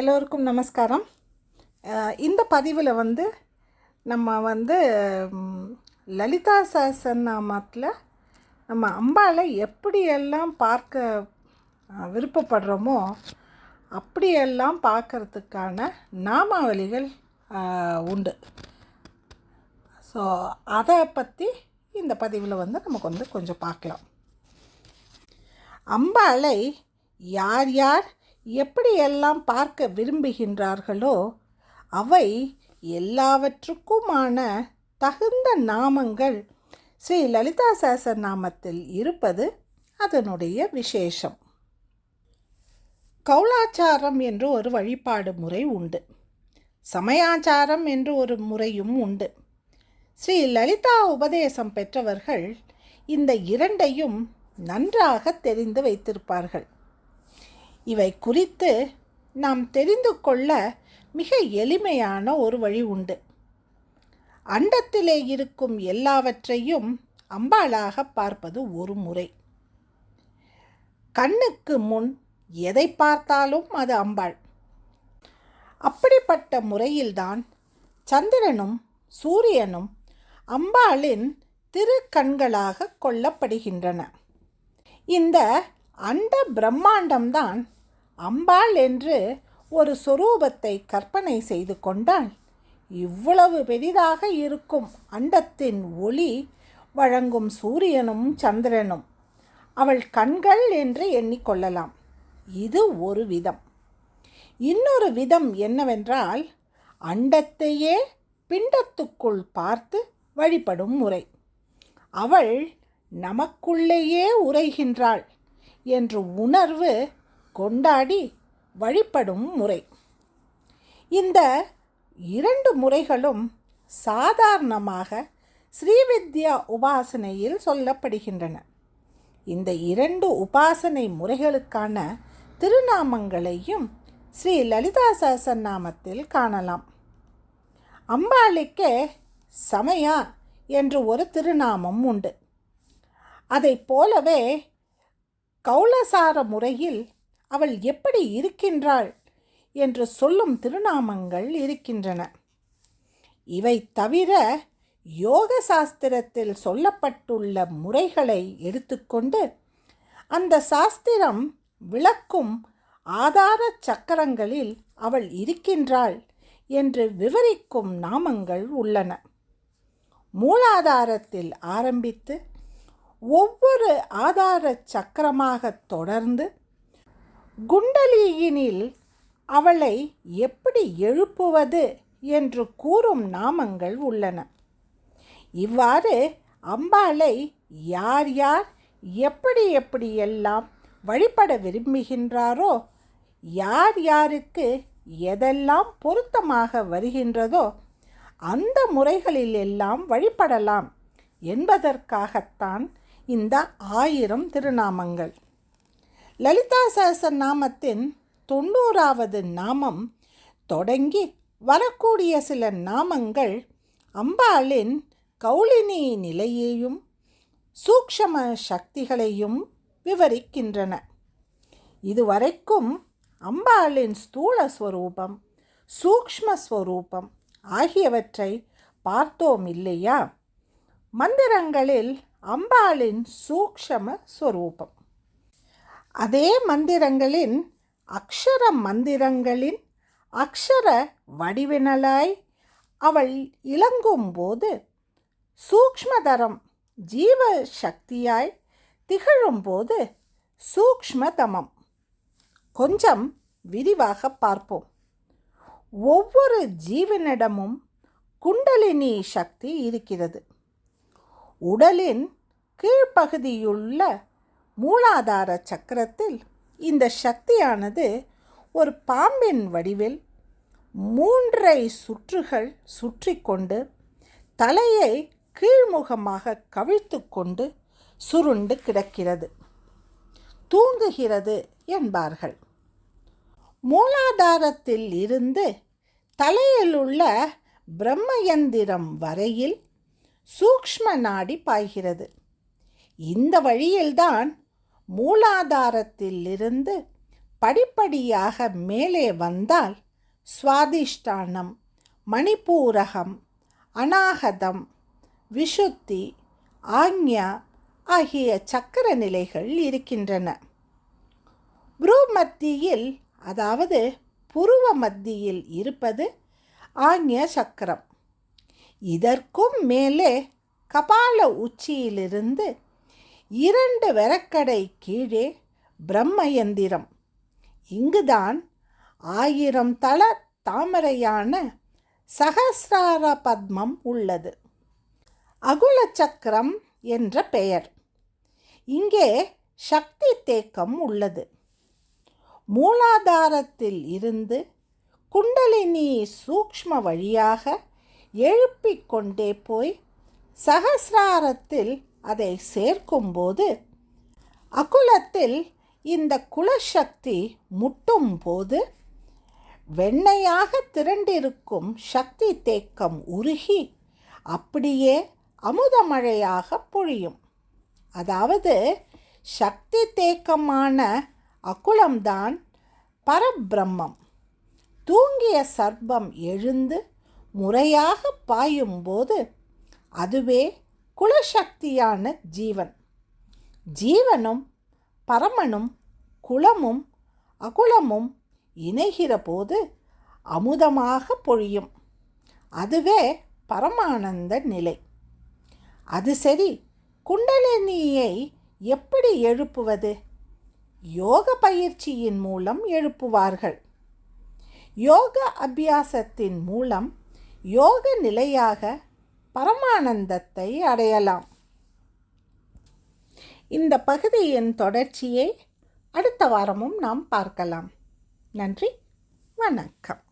எல்லோருக்கும் நமஸ்காரம். இந்த பதிவில் வந்து நம்ம வந்து லலிதா சஹஸ்ரநாமத்தில் நம்ம அம்பாளை எப்படியெல்லாம் பார்க்க விருப்பப்படுறோமோ அப்படியெல்லாம் பார்க்கறதுக்கான நாமாவளிகள் உண்டு. ஸோ அதை பற்றி இந்த பதிவில் வந்து நமக்கு வந்து கொஞ்சம் பார்க்கலாம். அம்பாளை யார் யார் எப்படியெல்லாம் பார்க்க விரும்புகின்றார்களோ அவை எல்லாவற்றுக்குமான தகுந்த நாமங்கள். ஸ்ரீ லலிதா நாமத்தில் இருப்பது அதனுடைய விசேஷம். கௌலாச்சாரம் என்று ஒரு வழிபாடு முறை உண்டு. சமயாச்சாரம் என்று ஒரு முறையும் உண்டு. ஸ்ரீ லலிதா உபதேசம் பெற்றவர்கள் இந்த இரண்டையும் நன்றாக தெரிந்து வைத்திருப்பார்கள். இவை குறித்து நாம் தெரிந்து கொள்ள மிக எளிமையான ஒரு வழி உண்டு. அண்டத்திலே இருக்கும் எல்லாவற்றையும் அம்பாளாக பார்ப்பது ஒரு முறை. கண்ணுக்கு முன் எதை பார்த்தாலும் அது அம்பாள். அப்படிப்பட்ட முறையில்தான் சந்திரனும் சூரியனும் அம்பாளின் திருக்கண்களாக கொள்ளப்படுகின்றன. இந்த அந்த பிரம்மாண்டம்தான் அம்பாள் என்று ஒரு சொரூபத்தை கற்பனை செய்து கொண்டால் இவ்வளவு பெரிதாக இருக்கும் அண்டத்தின் ஒளி வழங்கும் சூரியனும் சந்திரனும் அவள் கண்கள் என்று எண்ணிக்கொள்ளலாம். இது ஒரு விதம். இன்னொரு விதம் என்னவென்றால் அண்டத்தையே பிண்டத்துக்குள் பார்த்து வழிபடும் முறை. அவள் நமக்குள்ளேயே உரைகின்றாள். என்று உணர்வு கொண்டாடி வழிபடும் முறை. இந்த இரண்டு முறைகளும் சாதாரணமாக ஸ்ரீவித்யா உபாசனையில் சொல்லப்படுகின்றன. இந்த இரண்டு உபாசனை முறைகளுக்கான திருநாமங்களையும் ஸ்ரீ லலிதா சஹஸ்ரநாமத்தில் காணலாம். அம்பாளுக்கே சமயா என்று ஒரு திருநாமம் உண்டு. அதைப் போலவே கௌலசார முறையில் அவள் எப்படி இருக்கின்றாள் என்று சொல்லும் திருநாமங்கள் இருக்கின்றன. இவை தவிர யோக சாஸ்திரத்தில் சொல்லப்பட்டுள்ள முறைகளை எடுத்துக்கொண்டு அந்த சாஸ்திரம் விளக்கும் ஆதார சக்கரங்களில் அவள் இருக்கின்றாள் என்று விவரிக்கும் நாமங்கள் உள்ளன. மூலாதாரத்தில் ஆரம்பித்து ஒவ்வொரு ஆதார சக்கரமாக தொடர்ந்து குண்டலியினில் அவளை எப்படி எழுப்புவது என்று கூறும் நாமங்கள் உள்ளன. இவ்வாறு அம்பாளை யார் யார் எப்படி எப்படியெல்லாம் வழிபட விரும்புகின்றாரோ யார் யாருக்கு எதெல்லாம் பொருத்தமாக வருகின்றதோ அந்த முறைகளில் எல்லாம் வழிபடலாம் என்பதற்காகத்தான் இந்த ஆயிரம் திருநாமங்கள். லலிதா நாமத்தின் தொண்ணூறாவது நாமம் தொடங்கி வரக்கூடிய சில நாமங்கள் அம்பாளின் கௌலினி நிலையையும் சூக்ஷம சக்திகளையும் விவரிக்கின்றன. இதுவரைக்கும் அம்பாளின் ஸ்தூல ஸ்வரூபம் சூக்ஷ்ம ஸ்வரூபம் ஆகியவற்றை பார்த்தோம் இல்லையா? மந்திரங்களில் அம்பாளின் சூக்ஷம ஸ்வரூபம் அதே மந்திரங்களின் அக்ஷர மந்திரங்களின் அக்ஷர வடிவினலாய் அவள் இளங்கும்போது சூக்ஷ்மதரம் ஜீவ சக்தியாய் திகழும்போது சூக்ஷ்மதமம். கொஞ்சம் விரிவாக பார்ப்போம். ஒவ்வொரு ஜீவனிடமும் குண்டலினி சக்தி இருக்கிறது. உடலின் கீழ்ப்பகுதியுள்ள மூலாதார சக்கரத்தில் இந்த சக்தியானது ஒரு பாம்பின் வடிவில் மூன்றை சுற்றுகள் சுற்றி கொண்டு தலையை கீழ்முகமாக கவிழ்த்து கொண்டு சுருண்டு கிடக்கிறது. தூங்குகிறது என்பார்கள். மூலாதாரத்தில் இருந்து தலையில் உள்ள பிரம்மயந்திரம் வரையில் சூக்ஷ்ம நாடி பாய்கிறது. இந்த வழியில்தான் மூலாதாரத்திலிருந்து படிப்படியாக மேலே வந்தால் சுவாதிஷ்டானம் மணிப்பூரகம் அநாகதம் விஷுத்தி ஆக்ஞா ஆகிய சக்கர நிலைகள் இருக்கின்றன. புரூ மத்தியில் அதாவது புருவ மத்தியில் இருப்பது ஆக்ஞ சக்கரம். இதற்கும் மேலே கபால உச்சியிலிருந்து இரண்டு வெரக்கடை கீழே பிரம்மயந்திரம். இங்குதான் ஆயிரம் தள தாமரையான சகசிரார பத்மம் உள்ளது. அகுல சக்கரம் என்ற பெயர். இங்கே சக்தி தேக்கம் உள்ளது. மூலாதாரத்தில் இருந்து குண்டலினி சூக்ஷ்ம வழியாக எழுப்பிக் கொண்டே போய் சகசிராரத்தில் அதை சேர்க்கும்போது அகுலத்தில் இந்த குலசக்தி முட்டும் போது வெண்ணையாக திரண்டிருக்கும் சக்தி தேக்கம் உருகி அப்படியே அமுதமழையாக பொழியும். அதாவது சக்தி தேக்கமான அகுலம்தான் பரபிரம்மம். தூங்கிய சர்ப்பம் எழுந்து முறையாக பாயும்போது அதுவே குலசக்தியான ஜீவன். ஜீவனும் பரமனும் குலமும் அகுலமும் இணைகிற போது அமுதமாக பொழியும். அதுவே பரமானந்த நிலை. அது சரி குண்டலினியை எப்படி எழுப்புவது? யோக பயிற்சியின் மூலம் எழுப்புவார்கள். யோக அபியாசத்தின் மூலம் யோக நிலையாக பரமானந்தத்தை அடையலாம். இந்த பகுதியின் தொடர்ச்சியை அடுத்த வாரமும் நாம் பார்க்கலாம். நன்றி வணக்கம்.